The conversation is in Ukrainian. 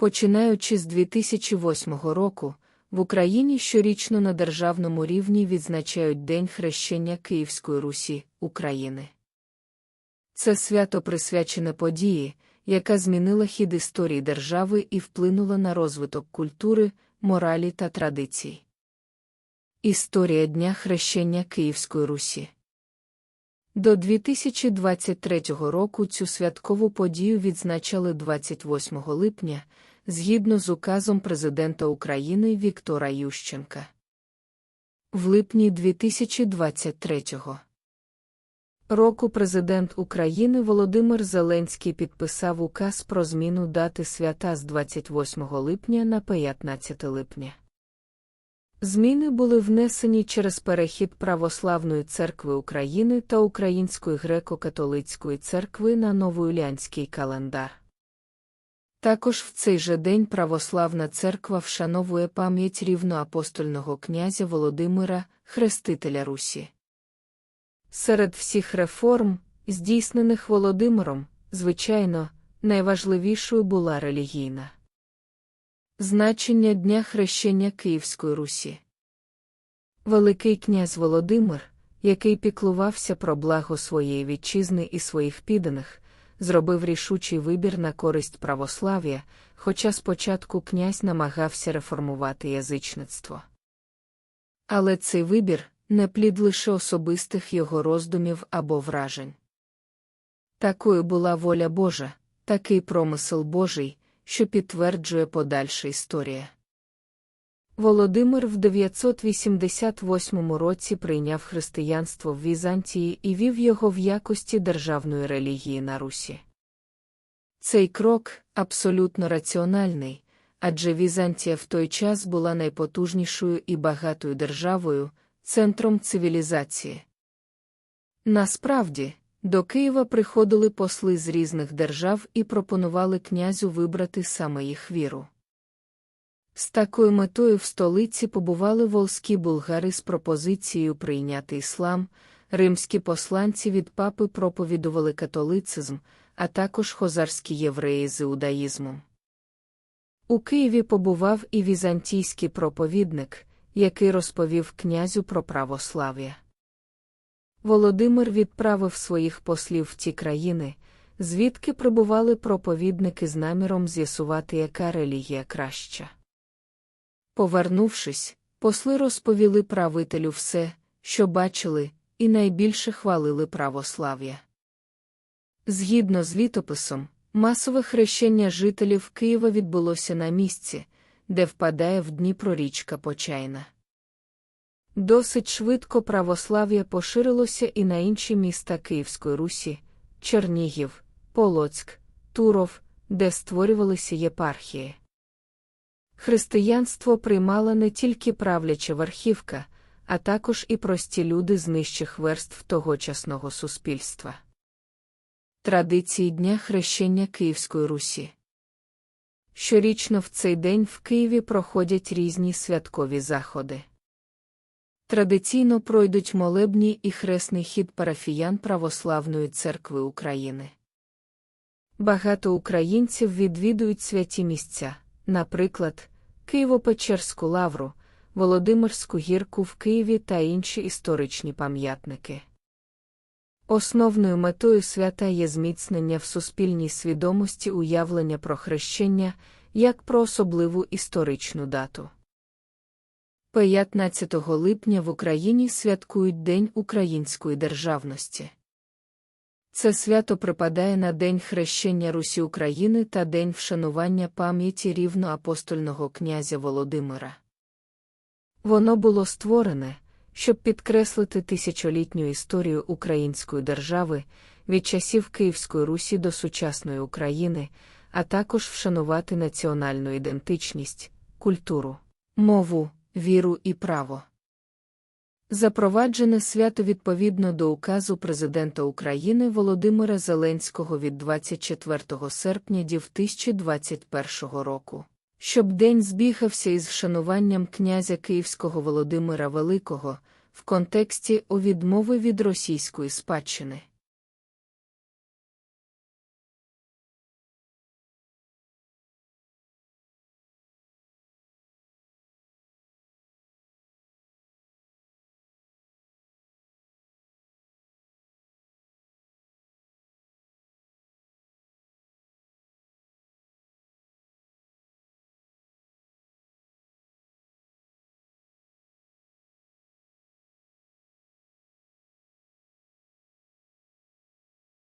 Починаючи з 2008 року, в Україні щорічно на державному рівні відзначають День хрещення Київської Русі України. Це свято присвячене події, яка змінила хід історії держави і вплинула на розвиток культури, моралі та традицій. Історія Дня хрещення Київської Русі до 2023 року цю святкову подію відзначали 28 липня згідно з указом Президента України Віктора Ющенка. В липні 2023 року Президент України Володимир Зеленський підписав указ про зміну дати свята з 28 липня на 15 липня. Зміни були внесені через перехід Православної церкви України та Української греко-католицької церкви на новоюлянський календар. Також в цей же день Православна церква вшановує пам'ять рівноапостольного князя Володимира, Хрестителя Русі. Серед всіх реформ, здійснених Володимиром, звичайно, найважливішою була релігійна. Значення Дня хрещення Київської Русі. Великий князь Володимир, який піклувався про благо своєї вітчизни і своїх підданих, зробив рішучий вибір на користь православ'я, хоча спочатку князь намагався реформувати язичництво. Але цей вибір не плід лише особистих його роздумів або вражень. Такою була воля Божа, такий промисел Божий що підтверджує подальша історія. Володимир в 988 році прийняв християнство в Візантії і вів його в якості державної релігії на Русі. Цей крок абсолютно раціональний, адже Візантія в той час була найпотужнішою і багатою державою, центром цивілізації. Насправді, до Києва приходили посли з різних держав і пропонували князю вибрати саме їх віру. З такою метою в столиці побували волзькі булгари з пропозицією прийняти іслам, римські посланці від папи проповідували католицизм, а також хозарські євреї з іудаїзмом. У Києві побував і візантійський проповідник, який розповів князю про православ'я. Володимир відправив своїх послів в ті країни, звідки прибували проповідники з наміром з'ясувати, яка релігія краща. Повернувшись, посли розповіли правителю все, що бачили, і найбільше хвалили православ'я. Згідно з літописом, масове хрещення жителів Києва відбулося на місці, де впадає в Дніпро річка Почайна. Досить швидко православ'я поширилося і на інші міста Київської Русі, Чернігів, Полоцьк, Туров, де створювалися єпархії. Християнство приймала не тільки правляча верхівка, а також і прості люди з нижчих верств тогочасного суспільства. Традиції Дня хрещення Київської Русі. Щорічно в цей день в Києві проходять різні святкові заходи. Традиційно пройдуть молебні і хресний хід парафіян Православної церкви України. Багато українців відвідують святі місця, наприклад, Києво-Печерську лавру, Володимирську гірку в Києві та інші історичні пам'ятники. Основною метою свята є зміцнення в суспільній свідомості уявлення про хрещення як про особливу історичну дату. 15 липня в Україні святкують День української державності. Це свято припадає на День хрещення Русі України та День вшанування пам'яті рівноапостольного князя Володимира. Воно було створене, щоб підкреслити тисячолітню історію української держави від часів Київської Русі до сучасної України, а також вшанувати національну ідентичність, культуру, мову віру і право. Запроваджене свято відповідно до указу Президента України Володимира Зеленського від 24 серпня 2021 року, щоб день збігався із вшануванням князя Київського Володимира Великого в контексті у відмови від російської спадщини.